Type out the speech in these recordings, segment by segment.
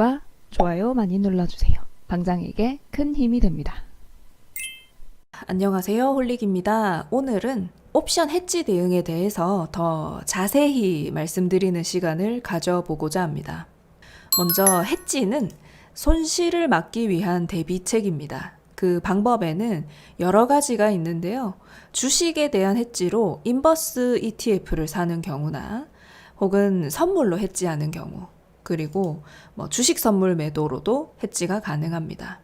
구독과 좋아요 많이 눌러주세요. 방장에게 큰 힘이 됩니다. 안녕하세요. 홀릭입니다. 오늘은 옵션 해지 대응에 대해서 더 자세히 말씀드리는 시간을 가져보고자 합니다. 먼저 해지는 손실을 막기 위한 대비책입니다. 그 방법에는 여러 가지가 있는데요. 주식에 대한 해지로 인버스 ETF를 사는 경우나 혹은 선물로 해지하는 경우 그리고 뭐 주식 선물 매도로도 해지가 가능합니다.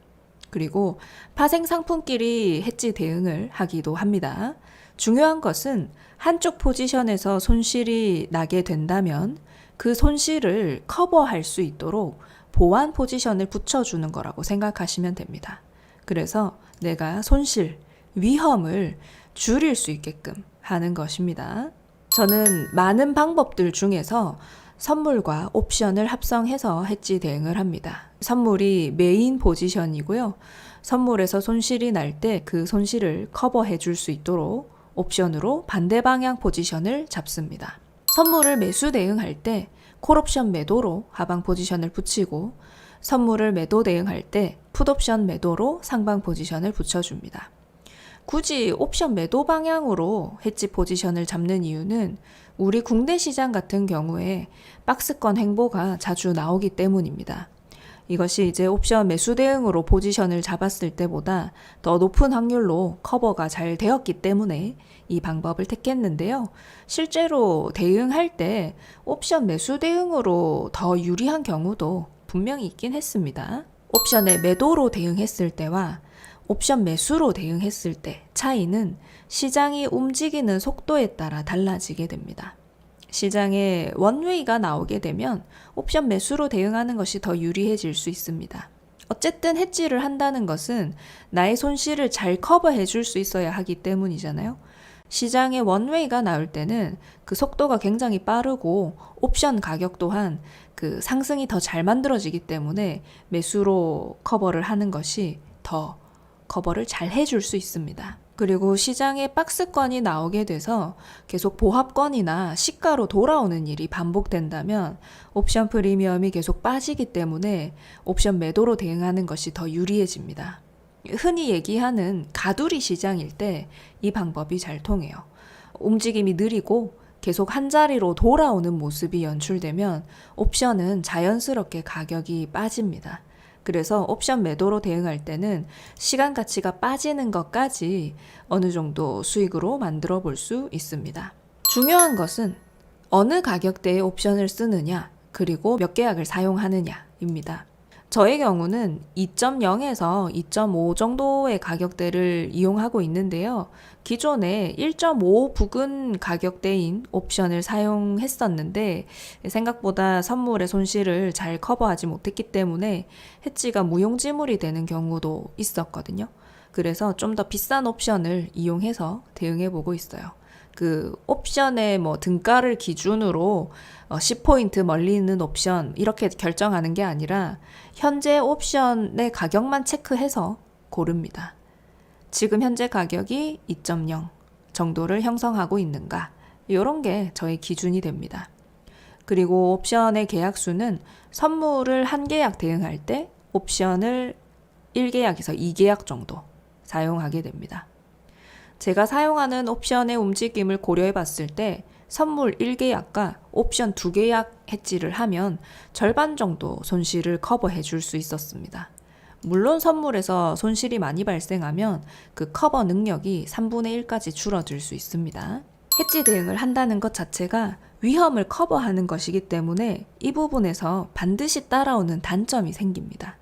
그리고 파생 상품끼리 해지 대응을 하기도 합니다. 중요한 것은 한쪽 포지션에서 손실이 나게 된다면 그 손실을 커버할 수 있도록 보완 포지션을 붙여주는 거라고 생각하시면 됩니다. 그래서 내가 손실, 위험을 줄일 수 있게끔 하는 것입니다. 저는 많은 방법들 중에서 선물과 옵션을 합성해서 해지 대응을 합니다. 선물이 메인 포지션이고요. 선물에서 손실이 날 때 그 손실을 커버해 줄 수 있도록 옵션으로 반대 방향 포지션을 잡습니다. 선물을 매수 대응할 때 콜옵션 매도로 하방 포지션을 붙이고 선물을 매도 대응할 때 풋옵션 매도로 상방 포지션을 붙여줍니다. 굳이 옵션 매도 방향으로 해지 포지션을 잡는 이유는 우리 국내 시장 같은 경우에 박스권 행보가 자주 나오기 때문입니다. 이것이 이제 옵션 매수 대응으로 포지션을 잡았을 때보다 더 높은 확률로 커버가 잘 되었기 때문에 이 방법을 택했는데요. 실제로 대응할 때 옵션 매수 대응으로 더 유리한 경우도 분명히 있긴 했습니다. 옵션에 매도로 대응했을 때와 옵션 매수로 대응했을 때 차이는 시장이 움직이는 속도에 따라 달라지게 됩니다. 시장에 원웨이가 나오게 되면 옵션 매수로 대응하는 것이 더 유리해질 수 있습니다. 어쨌든 해지를 한다는 것은 나의 손실을 잘 커버해 줄 수 있어야 하기 때문이잖아요. 시장에 원웨이가 나올 때는 그 속도가 굉장히 빠르고 옵션 가격 또한 그 상승이 더 잘 만들어지기 때문에 매수로 커버를 하는 것이 더 커버를 잘 해줄 수 있습니다. 그리고 시장에 박스권이 나오게 돼서 계속 보합권이나 시가로 돌아오는 일이 반복된다면 옵션 프리미엄이 계속 빠지기 때문에 옵션 매도로 대응하는 것이 더 유리해집니다. 흔히 얘기하는 가두리 시장일 때 이 방법이 잘 통해요. 움직임이 느리고 계속 한 자리로 돌아오는 모습이 연출되면 옵션은 자연스럽게 가격이 빠집니다. 그래서 옵션 매도로 대응할 때는 시간 가치가 빠지는 것까지 어느 정도 수익으로 만들어 볼 수 있습니다. 중요한 것은 어느 가격대의 옵션을 쓰느냐, 그리고 몇 계약을 사용하느냐입니다. 저의 경우는 2.0에서 2.5 정도의 가격대를 이용하고 있는데요. 기존에 1.5 부근 가격대인 옵션을 사용했었는데 생각보다 선물의 손실을 잘 커버하지 못했기 때문에 해지가 무용지물이 되는 경우도 있었거든요. 그래서 좀 더 비싼 옵션을 이용해서 대응해 보고 있어요. 그 옵션의 뭐 등가를 기준으로 어 10포인트 멀리 있는 옵션 이렇게 결정하는 게 아니라 현재 옵션의 가격만 체크해서 고릅니다. 지금 현재 가격이 2.0 정도를 형성하고 있는가 이런 게 저의 기준이 됩니다. 그리고 옵션의 계약 수는 선물을 한 계약 대응할 때 옵션을 1계약에서 2계약 정도 사용하게 됩니다. 제가 사용하는 옵션의 움직임을 고려해 봤을 때 선물 1계약과 옵션 2계약 해지를 하면 절반 정도 손실을 커버해 줄 수 있었습니다. 물론 선물에서 손실이 많이 발생하면 그 커버 능력이 3분의 1까지 줄어들 수 있습니다. 해지 대응을 한다는 것 자체가 위험을 커버하는 것이기 때문에 이 부분에서 반드시 따라오는 단점이 생깁니다.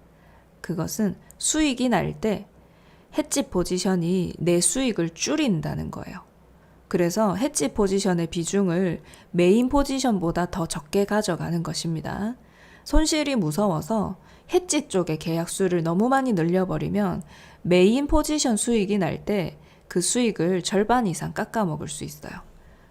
그것은 수익이 날 때 해지 포지션이 내 수익을 줄인다는 거예요. 그래서 해지 포지션의 비중을 메인 포지션보다 더 적게 가져가는 것입니다. 손실이 무서워서 해지 쪽의 계약 수를 너무 많이 늘려버리면 메인 포지션 수익이 날 때 그 수익을 절반 이상 깎아 먹을 수 있어요.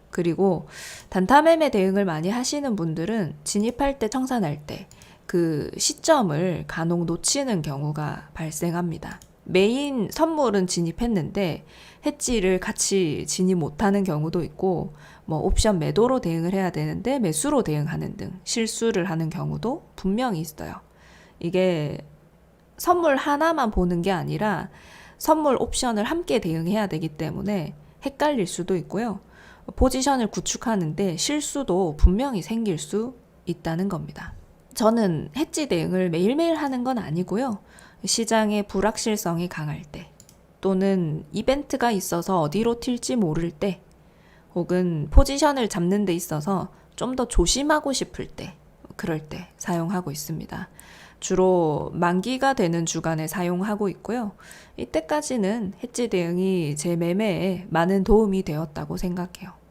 그리고 단타 매매 대응을 많이 하시는 분들은 진입할 때 청산할 때 그 시점을 간혹 놓치는 경우가 발생합니다. 메인 선물은 진입했는데 해지를 같이 진입 못하는 경우도 있고 뭐 옵션 매도로 대응을 해야 되는데 매수로 대응하는 등 실수를 하는 경우도 분명히 있어요. 이게 선물 하나만 보는 게 아니라 선물 옵션을 함께 대응해야 되기 때문에 헷갈릴 수도 있고요. 포지션을 구축하는데 실수도 분명히 생길 수 있다는 겁니다. 저는 해지 대응을 매일매일 하는 건 아니고요. 시장의 불확실성이 강할 때, 또는 이벤트가 있어서 어디로 튈지 모를 때, 혹은 포지션을 잡는 데 있어서 좀 더 조심하고 싶을 때, 그럴 때 사용하고 있습니다. 주로 만기가 되는 주간에 사용하고 있고요. 이때까지는 해지 대응이 제 매매에 많은 도움이 되었다고 생각해요.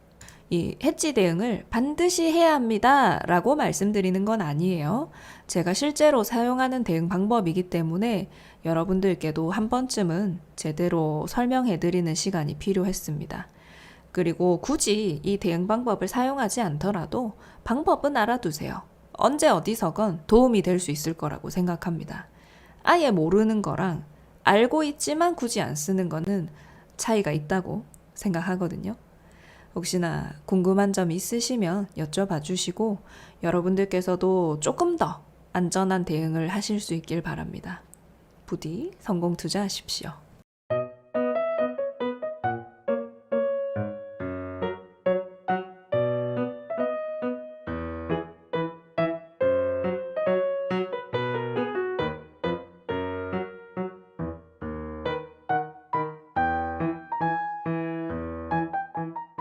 이 해지 대응을 반드시 해야 합니다. 라고 말씀드리는 건 아니에요. 제가 실제로 사용하는 대응 방법이기 때문에 여러분들께도 한 번쯤은 제대로 설명해 드리는 시간이 필요했습니다. 그리고 굳이 이 대응 방법을 사용하지 않더라도 방법은 알아두세요. 언제 어디서건 도움이 될 수 있을 거라고 생각합니다. 아예 모르는 거랑 알고 있지만 굳이 안 쓰는 거는 차이가 있다고 생각하거든요. 혹시나 궁금한 점 있으시면 여쭤봐 주시고 여러분들께서도 조금 더 안전한 대응을 하실 수 있길 바랍니다. 부디 성공 투자하십시오.